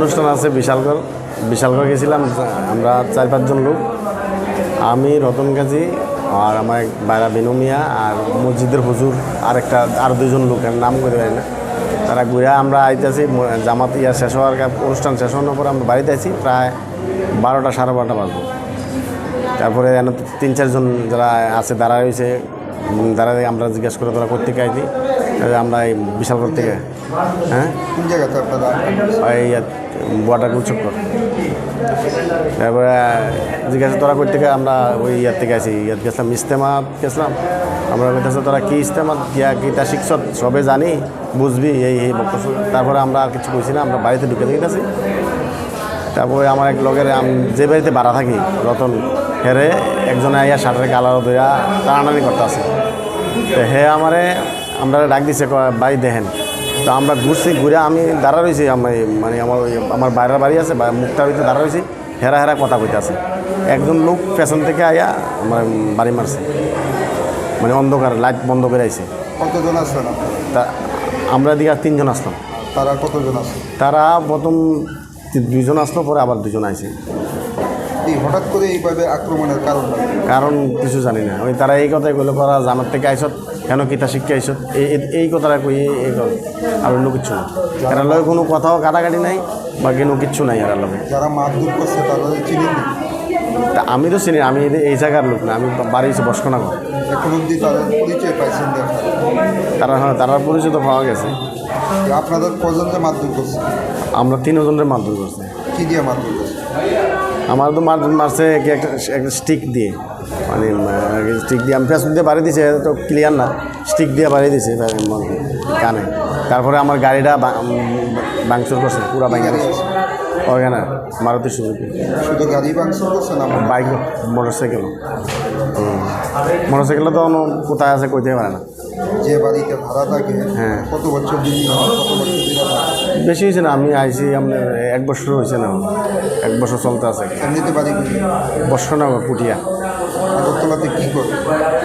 অনুষ্ঠান আছে বিশালগড়। বিশালগড় গেছিলাম, আমরা চার পাঁচজন লোক। আমি, রতন গাজী আর আমার বাইরা বেনুমিয়া আর মসজিদের হুজুর আর একটা, আর দুজন লোকের নাম করে পারি না। তারা ঘুরে আমরা আইতেছি জামাত ইয়া শেষ হওয়ার অনুষ্ঠান শেষ হওয়ার পর আমরা বাড়িতে আছি প্রায় বারোটা, সাড়ে বারোটা বাজবো। তারপরে তিন, চারজন যারা আছে দাঁড়া রয়েছে। দাঁড়ায় আমরা জিজ্ঞেস করে তারা করতে আইছি আমরা এই বিশালগড় থেকে হ্যাঁ? কোন জায়গাতে আপনারা এই বর্ডার তারপরে জিজ্ঞাসা তোরা কই থেকে? আমরা ওই ইয়ার থেকে আছি ইয়াত গেছিলাম ইস্তেমাত গেছিলাম। আমরা বলতেছে তোরা কি ইস্তেমাত কিয়া কিতা শিখছ? সবে জানি বুঝবি এই এই বক্তব্য। তারপরে আমরা আর কিছু কইছি না আমরা বাড়িতে ঢুকে দিতেছি তারপরে আমার এক লগের আমি যে বাড়িতে ভাড়া থাকি রতন হেরে একজনে আইয়া শাটারে গালার ধইয়া টানাটানি করতে আছে তো হে আমারে আমরা ডাক দিছে ভাই দেখেন। তো আমরা ঘুরছি ঘুরে আমি দাঁড়া রয়েছি আমি মানে আমার আমার বাইরের বাড়ি আছে বা মুখটার ভিতরে দাঁড়া রয়েছি হেরা হেরা কথা কইতে আছে একজন লোক পেছন থেকে আইয়া আমার বাড়ি মারছে। মানে অন্ধকার লাইট বন্ধ করে আইছে। কতজন আছেন তা আমরা এদিকে তিনজন আসলাম। তারা কতজন আছে তারা প্রথম দুইজন আসলো পরে আবার দুজন আইছে। এই হঠাৎ করে এইভাবে আক্রমণের কারণ কারণ কিছু জানি না। ওই তারা এই কথাই কইলো করা জানার থেকে আইসত কেন কিতা শিক্ষা আইসত? এই কথাটা কই এই- আর অন্য কিছু না। এরা লগে কোনো কথাও কাটাকাটি নাই বা কোনো কিচ্ছু নাই এরা লগে। যারা মারধর করছে তারা চিনেন না। তা আমি তো চিনি আমি এই- জায়গার লোক না আমি বাড়ি হচ্ছে বসকনাগর এখন অব্দি তাদের পরিচয় পাইছেন তারা হ্যাঁ তারা পরিচিত পাওয়া গেছে। আপনাদের কজনকে মারধর করছে? আমরা তিনজনের মারধর করছি। কি দিয়ে মারধর করছে? আমার তো মার মারছে একটা একটা স্টিক দিয়ে। মানে স্টিক দিয়ে আমি ফেসবুক দিয়ে বাড়ি দিছে তো ক্লিয়ার না। স্টিক দিয়ে বাড়ি দিছে কানে। তারপরে আমার গাড়িটা বাংচুর করছে পুরা বাইক ওখানে মারুতি সুজুকি। শুধু গাড়ি ভাঙচুর করছে না বাইক মোটর সাইকেল মোটর সাইকেলটা তো কোথায় আছে কইতে পারে না। যে বাড়িতে ভাড়া থাকে হ্যাঁ। কত বছর দিন কত বছর দিন বেশি হয়েছে না আমি আইসি আপনার এক বছর হয়েছে না এক বছর চলতে আছে। এমনিতে বাড়ি না পুটিয়া। আগরতলাতে কী করে?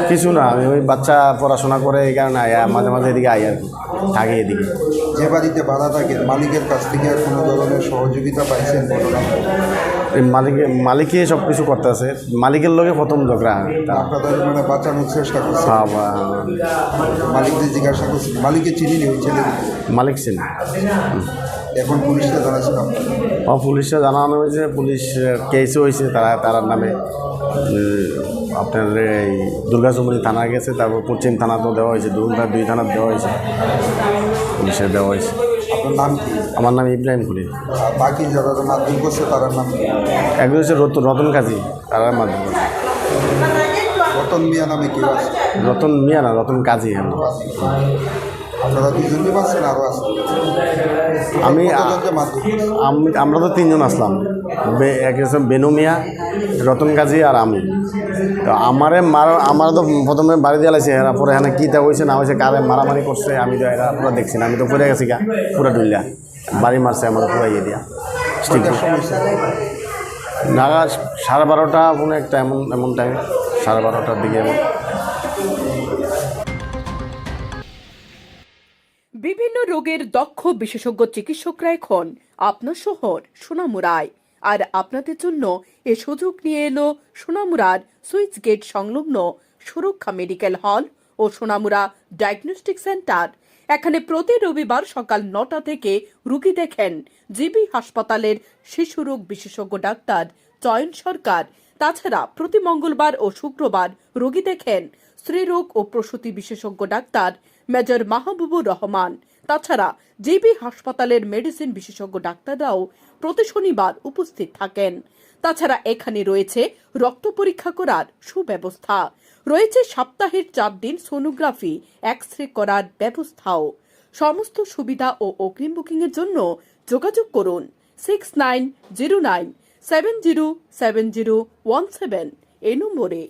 কিছু না আমি ওই বাচ্চা পড়াশোনা করে এই কারণে আয়া মাঝে মাঝে এদিকে আই আর কি থাকি এদিকে। যে বাড়িতে ভাড়া থাকে মালিকের কাছ থেকে আর কোনো ধরনের সহযোগিতা পাইছেন ঘটনা মালিকে মালিকে সব কিছু করতে আছে। মালিকের লগে প্রথম ঝগড়া। আপনাদের মানে বাঁচানোর চেষ্টা করছে। হ্যাঁ, মালিকদের জিজ্ঞাসা করছি। মালিকে চিনিনি ওই ছেলে মালিক ছিল এখন পুলিশকে জানাচ্ছেন ও পুলিশে জানানো হয়েছে। পুলিশ কেসও হয়েছে তারা তারার নামে। আপনার এই দুর্গাচুমনি থানা গেছে তারপর পশ্চিম থানাতেও দেওয়া হয়েছে দুই দুই থানার দেওয়া হয়েছে। পুলিশের দেওয়া হয়েছে। নাম কি? আমার নাম ইব্রাহিম খুলি বাকি যারা মাধ্যমিক করছে তার নাম কি? একজন হচ্ছে রতন রতন কাজী তারা মাধ্যমে রতন মিয়া নামে কি রতন মিয়া না রতন কাজী হ্যাঁ। আপনারা পাচ্ছেন? আরও আমি? আমি আমরা তো তিনজন আসলাম। বে- এক হচ্ছে বেনু মিয়া রতন কাজী আর আমি। তো আমারে মার আমার তো প্রথমে বাড়ি দিয়ে লাগছে এরা পরে এখানে কী তা হয়েছে না হয়েছে কারে মারামারি করছে আমি তো এরা পুরো দেখছি না আমি তো পড়ে গেছি গা পুরো ডুল্লা বাড়ি মারছে আমার পুরো ইয়ে দিয়া কয়টার নাগা সাড়ে বারোটা কোনো একটা এমন এমন টাইম সাড়ে বারোটার দিকে এমন। রোগের দক্ষ বিশেষজ্ঞ চিকিৎসকরা এখন আপনার শহর সোনামুড়ায় আর আপনাদের জন্য এ সুযোগ নিয়ে এলো সোনামুড়ার সুইচ গেট সংলগ্ন সুরক্ষা মেডিকেল হল ও সোনামুড়া ডায়াগনস্টিক সেন্টার। এখানে প্রতি রবিবার সকাল নটা থেকে রুগী দেখেন জিবি হাসপাতালের শিশু রোগ বিশেষজ্ঞ ডাক্তার চয়ন সরকার। তাছাড়া প্রতি মঙ্গলবার ও শুক্রবার রোগী দেখেন স্ত্রীরোগ ও প্রসূতি বিশেষজ্ঞ ডাক্তার মেজর মাহবুবুর রহমান। তাছাড়া জিবি হাসপাতালের মেডিসিন বিশেষজ্ঞ ডাক্তাররাও প্রতি শনিবার উপস্থিত থাকেন। তাছাড়া এখানে রয়েছে রক্ত পরীক্ষা করার সুব্যবস্থা। রয়েছে সপ্তাহের চার দিন সোনোগ্রাফি এক্স রে করার ব্যবস্থাও। সমস্ত সুবিধা ও অগ্রিম বুকিংয়ের জন্য যোগাযোগ করুন six nine zero nine seven zero seven zero one seven. এই নম্বরে